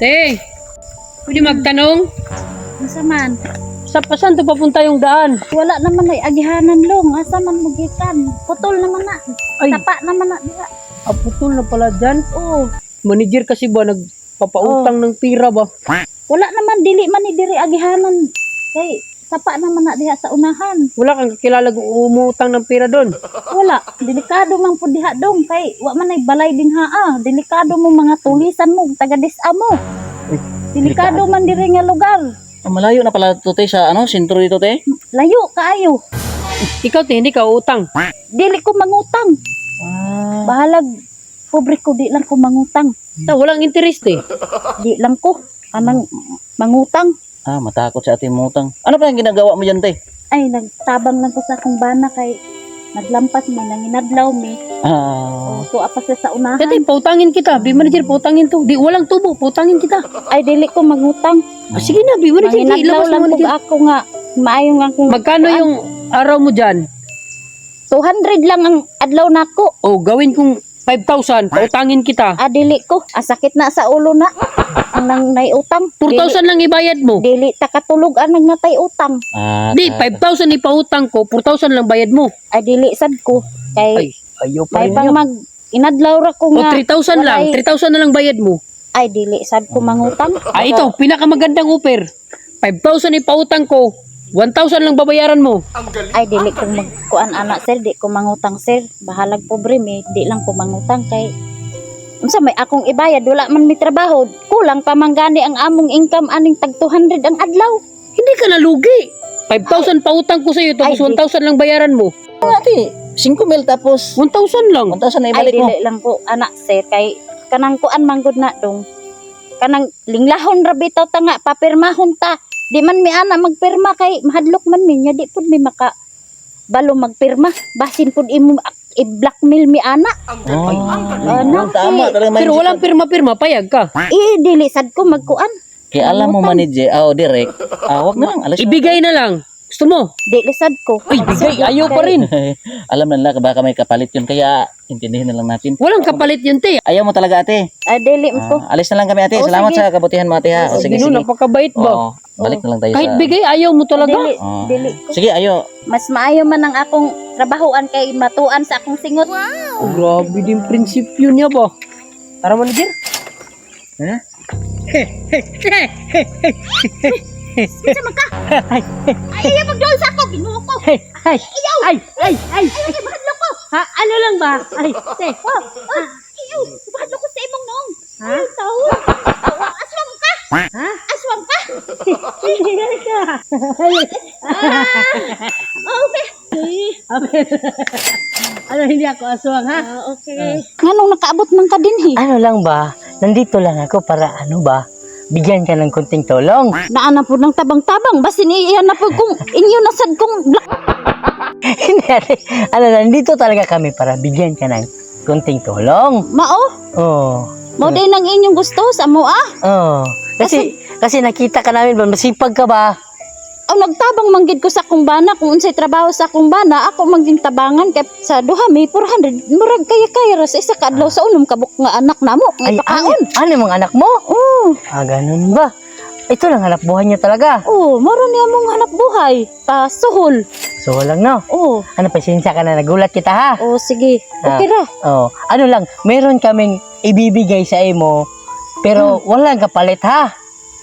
Te, pwede magtanong? Asa man? Sa pasan to papunta yung daan? Wala naman ay agihanan long. Asa man mugikan? Putol naman na. Ay. Tapa naman na. diha. Aputol na pala dyan. Oo. Manager kasi ba nagpapautang ng pira ba? Wala naman dili man ni diri agihanan. Kay tapa naman na diha sa unahan. Wala kang kakilala kung umutang ng pira doon. Wala. Delikado man po diha dong. Kay wa man ay balay din ha ah. Delikado mo mga tulisan mo. Taga disa mo. Delikado man diri nga lugar. Ah, malayo na pala to te sa ano, sentro dito te. Layo kaayo. Ikaw te, hindi ka utang. Dili ko mangutang. Ah. Bahalag pobre ko di lang ko mangutang. Ta, walang interest eh. Di lang ko anang mangutang. Ah, matakot sa ating mutang. Ano pa yung ginagawa mo dyan te? Ay nagtabang lang ko sa akong bana kay naglampas mi nanginadlaw mi. Ah. Oh, tuwa pa siya sa unahan. Te, pautangin kita. Bi manager, pautangin to. Di, walang tubo, pautangin kita. Ay dili ko mangutang. Ah, sige na, bi manager, di, Nanginadlaw ilabas mo lang ko manager. ako nga maayo nga akong Magkano yung araw mo dyan? 200 lang ang adlaw nako. O, gawin kong 5,000, pautangin kita. Ah dili ko. Ah, sakit na sa ulo na. Ang nang naiutang. 4,000 lang ibayad mo. Dili, dili ta katulog ang nagnatay utang. Ah. Di, 5,000 ipautang ko, 4,000 lang bayad mo. Ay dili sad ko. Kay Ay, ayaw pa may rin pang yun. mag inadlaw ra ko O, nga. 3,000 lang. walay- 3,000 na lang bayad mo. Ay dili sad ko mangutang. Ah, ito, pinakamagandang offer. 5,000 ipautang ko, 1,000 lang babayaran mo. Ay dili ko magkuan anak sir, di ko mangutang sir. Bahalag pobre mi, di lang ko mangutang kay unsa may akong ibayad wala man mi trabaho. Kulang pa man gani ang among income aning tag 200 ang adlaw. Hindi ka nalugi. 5,000 pautang ko sa iyo, tapos Ay, di- 1,000 lang bayaran mo. Ate, 5 mil tapos 1,000 lang. 1,000 na Ay ibalik mo. dili lang ko anak sir kay kanang kuan manggod na dong. Kanang linglahon ra bitaw ta nga papirmahon ta. Di man mi ana magpirma kay mahadlok man mi nya di pud mi maka balo magpirma basin pud imo i-blackmail mi ana. Oh, Ano, tama eh, talaga may Pero walang pirma-pirma, payag ka. Eh dili sad ko magkuan. Kaya alam mo manager, ah, oh, direct. Ah, wag na lang, alas. Ibigay na lang. Gusto mo? Dili sad ko. Ay, bigay. Ayaw pa rin. alam na nila baka may kapalit yun kaya intindihin na lang natin. Walang kapalit yun, te. Ayaw mo talaga ate. Ah, dili ko. Ah, alis na lang kami ate. Oo, Salamat sige. sa kabutihan mo ate ha. O, sige, Sige, sige. napakabait ba? Oo, balik na lang tayo Kahit sa... bigay, ayaw mo talaga. Dili, Oo. dili ko. Sige, ayo. Mas maayo man ang akong trabahoan kay matuan sa akong singot. Oh, grabe din prinsipyo niya ba? Tara, manager. Ha? Sa maka. Ay, ayaw magdoon sa ako, binuo ko. Ay, ay, ay, ay, ay. Ay, mahadlok ko. Ha, ano lang ba? Ay, te. Oh, ah, ayaw, mahadlok ko sa imong noong. Ha? Ay, tao. Oh, aswang ka. Ha? Aswang ka. Hindi ka. Oh, okay. ano, hindi ako aswang, ha? Ah, okay. Nganong nakaabot man ka din, he? Ano lang ba? Nandito lang ako para ano ba? Bigyan ka ng konting tulong. Naana po ng tabang-tabang. Basin iyan na po kung inyo nasad kong black. Hindi, ate. ano, nandito talaga kami para bigyan ka ng konting tulong. Mao, Oh. mo din ang inyong gusto sa mo ah. Oh. Kasi, kasi nakita ka namin ba, masipag ka ba? O nagtabang manggid ko sa akong bana kung unsay trabaho sa akong bana ako maging tabangan kay sa duha may 400 murag kaya kaya ra sa isa ka adlaw sa unom kabuk nga anak namo nga Ay, pakaon. ano yung mga anak mo? Oh, Ah, ganun ba? Ito lang hanap buhay niya talaga. oh, maro niya mong hanap buhay. Pa suhol. So, walang no. Oh, Ano, pasensya ka na, nagulat kita ha. oh sige. Okay ra. Oh, ano lang, meron kaming ibibigay sa imo, pero walang kapalit ha.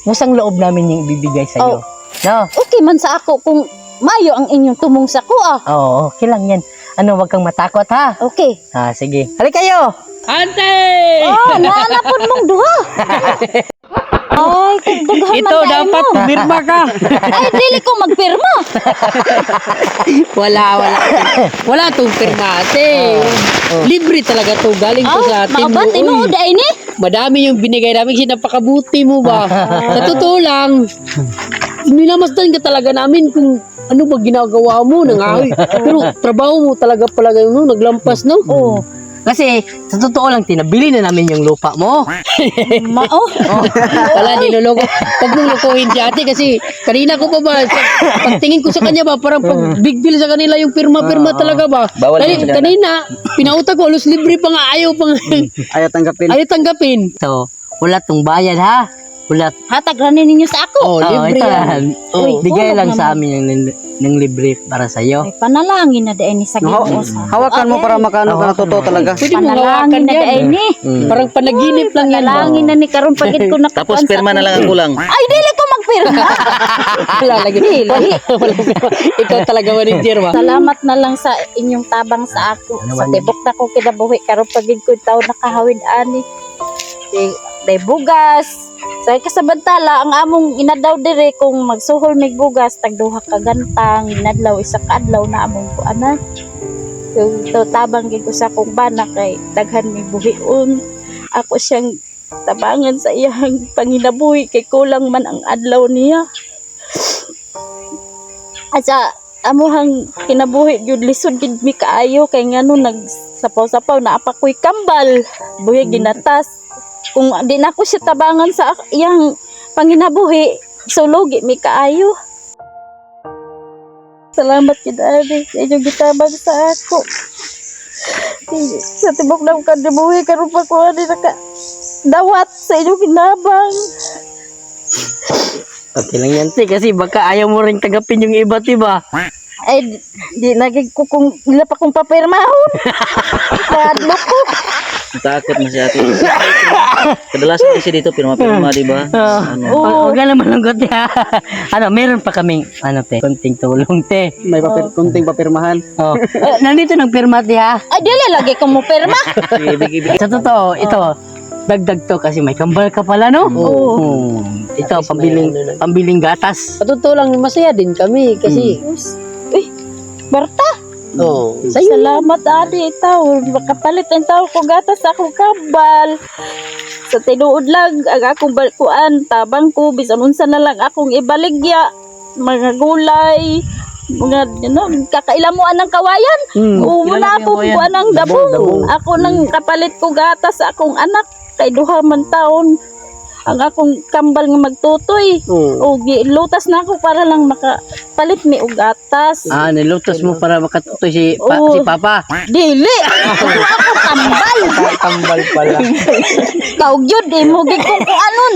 Usang loob namin yung ibibigay sa iyo. No? Okay man sa ako kung mayo ang inyong tumong sa ko ah. Oo, okay lang yan. Ano, wag kang matakot ha. Okay. Ah, sige. Halika kayo! Ante! Oh, naanapod mong duha. Ay, kagdaghan man Ito, dapat mo. pumirma ka. Ay, dili ko magpirma. wala, wala. Wala tong pirma, ate. Libre talaga to. Galing to sa Ah, atin. mauban, mo. Uy, tinuod ay ni. Madami yung binigay namin kasi napakabuti mo ba? sa totoo lang, minamasdan ka talaga namin kung ano ba ginagawa mo nang ahoy. Pero trabaho mo talaga pala no, naglampas no? Oo. Kasi, sa totoo lang, tinabili na namin yung lupa mo. Mao. Wala, niloloko. Pag lokohin si ate kasi kanina ko pa ba, sa, pagtingin ko sa kanya ba, parang pag big deal sa kanila yung pirma-pirma talaga ba. Bawal sa kanina, pinauta ko, alos libre pa nga ayaw pa nga. Ayaw tanggapin. ayaw tanggapin. So, wala tong bayad ha. Ulat. Hatag ra ninyo sa ako. Oh, Oh, libre ito yan. Oh. Bigay Tulog lang sa amin yung ng, ng libre para sa iyo. Ay, panalangin na dahil ni sa Ginoo sa. Hawakan mo para makano ka na totoo talaga. Pwede mo hawakan Panalangin na yan. dahil ni. Parang panaginip lang yan. Panalangin na ni karon pagid ko nakakuan Tapos sa perma na lang ang kulang. Ay, dili ko magpirma. Wala lagi. Pirma. Ikaw talaga manager ba? Salamat na lang sa inyong tabang sa ako. Ano Sa tibok na ko kinabuhi karon pagid ko taw nakahawid ani. Di, day bugas. Sa kasabantala ang among inadaw dire kung magsuhol mig bugas tagduha ka gantang inadlaw isa ka adlaw na among kuana. So, to tabang gid ko sa akong bana kay daghan mi buhion. Ako siyang tabangan sa iyang panginabuhi kay kulang man ang adlaw niya. Asa amuhang kinabuhi gyud lisod gid mi kaayo kay ngano nag sapaw-sapaw na apa ko'y kambal buhi ginatas kung di na ko siya tabangan sa iyang panginabuhi sulugi mi kaayo Salamat kid Ari sa inyong gitabang sa ako. Sa tibok ng kanabuhi karon pa ko ani naka dawat sa inyong kinabang. Okay lang yan, te. Kasi baka ayaw mo rin tagapin yung iba, diba? Ay, di, di nagig ko kung ila pa kong papirmahon. Kadlok ko. Takot na si ate. Kadalasan kasi dito pirma-pirma, di ba? Ah, Ano? Oo. Huwag ka naman ng gote, ha? ano, meron pa kaming, ano, te, konting tulong, te. May papir, kunting papirmahan. Oh. Eh, nandito ng pirma, te, ha? Ay, dili lagi ko mo pirma. Bigi. Sa totoo, ito, dagdag to kasi may kambal ka pala, no? Oo. Hmm. Ito, pambiling, may ano na. pambiling gatas. Sa totoo lang, masaya din kami kasi, Uy, Berta, oh, sa'yo. salamat adi itaw. Makapalit ang tao ko gatas sa akong kabal. Sa tinuod lang, ang akong balkuan, tabang ko, bisan unsa na lang akong ibaligya. Mga gulay, mga ano, kakailamuan ng kawayan. Hmm. Oo, muna po ko anang dabong. Ako nang kapalit ko gatas sa akong anak. Kay duha man taon. Ang akong kambal nga magtutoy. Oh. O lutas na ako para lang makapalit mi og gatas. Ah, nilutos mo para makatutoy si, pa, Oo. si Papa. Dili. Ako ako kambal. Tambal pala. Kaug yun di mo ko kung anon.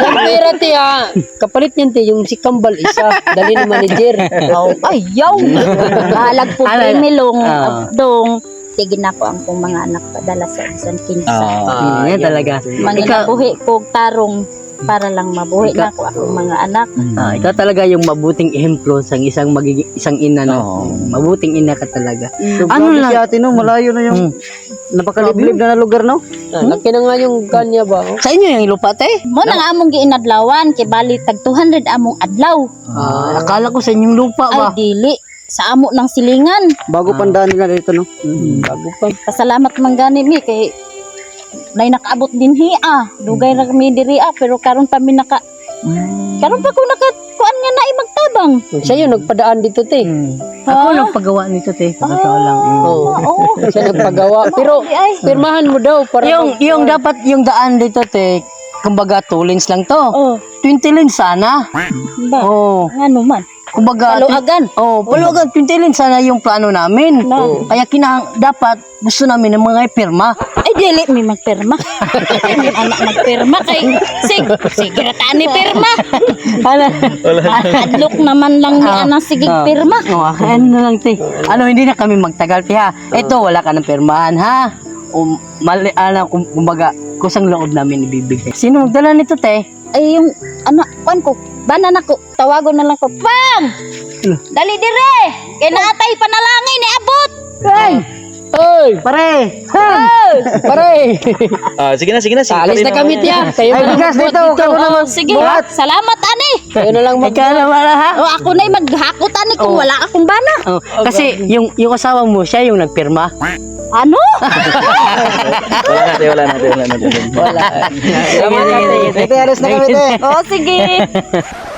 Yung pera te ha, kapalit niyan te, yung si Kambal isa, dali ni manager. Oh, ay yaw. Balag po Ala- milong Ah. dong. Sige na ko ang kong mga anak padala sa isang kinsa. Ah. Hmm, yan talaga. Manginabuhi ko tarong para lang mabuhi na ko akong mga anak. Ah, ikaw talaga yung mabuting ehemplo sa isang magiging isang ina no. Oo. Mabuting ina ka talaga. So, Ano ano lang? si ate no, malayo na yung Hmm. napakaliblib na na lugar no. Ah, laki na nga yung kanya ba? oh. Sa inyo yung lupa te? Mo nang among giinadlawan kay bali tag 200 among adlaw. Ah, akala ko sa inyong lupa ba? Ay dili sa amo ng silingan. Bago pandaan nila dito no. Hmm, bago pa. Pasalamat man gani mi kay nay nakaabot din hiya. Dugay ra kami diri ah, pero karon pa mi naka karon pa ko naka kuan nga na magtabang. Siya yung nagpadaan dito te. Hmm. Ako nagpagawa nito te. Sa totoo lang. Hmm. Oh. Oo. Siya nagpagawa. Pero, pirmahan mo daw para Yung yung dapat yung daan dito te. Kumbaga 2 lanes lang to. Oh, 20 lanes sana. ba? Oh, Ano man? Kumbaga Kaluagan. Oh, paluagan 20 lanes sana yung plano namin. No. Kaya kinahang dapat gusto namin ng mga pirma. Ay, dili mi magpirma. May anak magpirma kay sig sige ra ta ni pirma. Ano? Adlok naman lang ni Ah. ana sige Ah. pirma. Oh, ano na lang, te. Ano, hindi na kami magtagal, ha? Ito, wala ka ng pirmahan, ha? Um, mali, ano, kum- kumbaga, kusang loob namin ibibigay. Sino magdala nito, te? Ay yung anak kuan ko, banan ako. Tawagon na lang ko. Pam! Dali dire. Kay naatay panalangin ni abot. Ay, Oy, pare! Ha? pare. Ah, sige na, sige na. Sige Alis na kami tiya. Kayo Ay, na lang bigas dito, kayo na Oh, sige. Salamat ani. Kayo na lang mag Ikaw naman, ha? O ako na maghakot ani kung Oh. wala akong bana. Oh, kasi yung yung asawa mo, siya yung nagpirma. Ano? Wala natin, wala natin, wala natin. Wala. Sige, sige. Ate, alis na kami te. O sige.